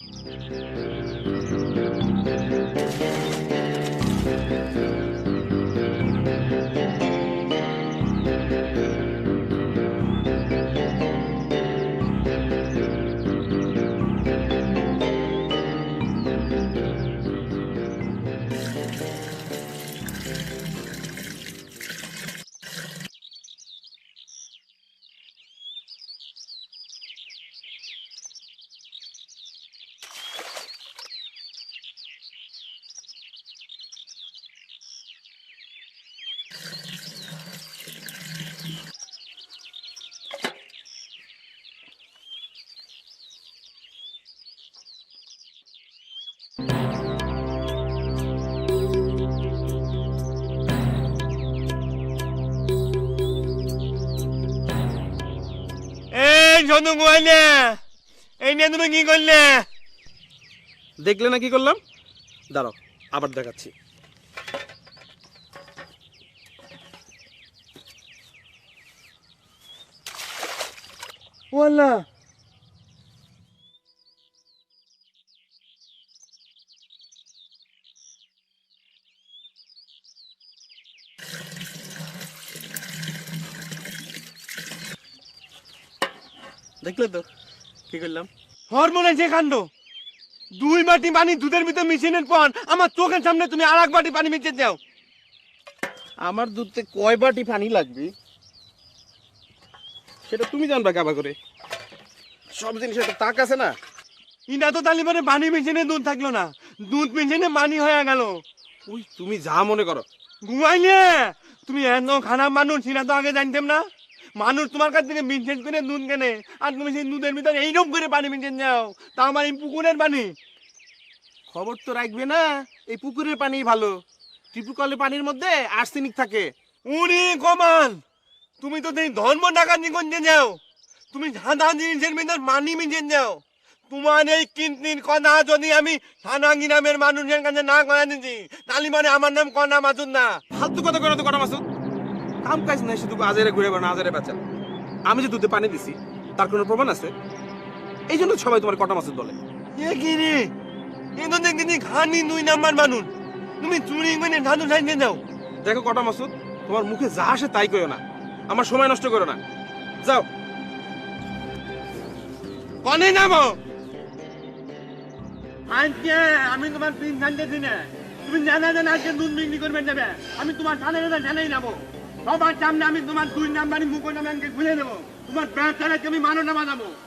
এই শোনো গোয়ালে এই নিয়ে তুমি কি করলে? দেখলে না কি করলাম? দাঁড়াও আবার দেখাচ্ছি। ওয়াল্লা দেখলে তো কি করলাম? হরমোনের যে কাণ্ড। দুই বাটি পানি দুধের ভিতর মিশিনের পর আমার চোখের সামনে তুমি আর এক বাটি পানি মিশিয়ে যাও আমার দুধতে কয় বাটি পানি লাগবে? সেটা তুমি জানবা কাবা করে। সব জিনিস একটা তাক আছে না? ইনা তো তাহলে মানে পানি মিশিনে দুধ থাকল না। দুধ মিশিনে পানি হয়ে গেল। ওই তুমি যা মনে করো। ঘুমাইলে? তুমি এত খারাপ মানুষ সেটা তো আগে জানতাম না। মানুষ তোমার কাছ থেকে মিনসেন করে নুন কেনে। আর তুমি সেই দুধের ভিতরে এইরকম করে পানি মিশিয়ে যাও। তা আমার এই পুকুরের পানি। খবর তো রাখবে না, এই পুকুরের পানি ভালো। টিপুকলের পানির মধ্যে আর্সেনিক থাকে। উনি কমান। তুমি তো এই ধর্ম টাকা নিগঞ্জে যাও। তুমি সাদা জিনিসের ভিতর মানি মিশে যাও। তোমার এই কিন্তির কথা যদি আমি সানাঙ্গি নামের মানুষের কাছে না করা দিচ্ছি তাহলে মানে আমার নাম কনা মাসুদ না। ফালতু কথা করো তো কটা মাসুদ। কাম কাজ নাই শুধু আজারে ঘুরে বেড়ানো আজারে বাঁচা। আমি যে দুধে পানি দিছি তার কোনো প্রমাণ আছে? এই জন্য সবাই তোমার কটা মাসুদ বলে এ কি রে? খানি দুই নাম্বার মানুষ। তুমি চুরি করে সাইতে যাও। দেখো কটা মাসুদ তোমার মুখে যা আসে তাই করো না। আমার সময় নষ্ট করো না। যাও। কনে নামো আজকে আমি তোমার পিন না। তুমি জানা জানা আজকে দুধ বিক্রি করবে যাবে। আমি তোমার সামনে জানাই যাব সবার সামনে আমি তোমার দুই নাম্বারই মুখ নামে আমি খুলে নেব তোমার ব্যবসাটাকে আমি মানুষ নামা বানাবো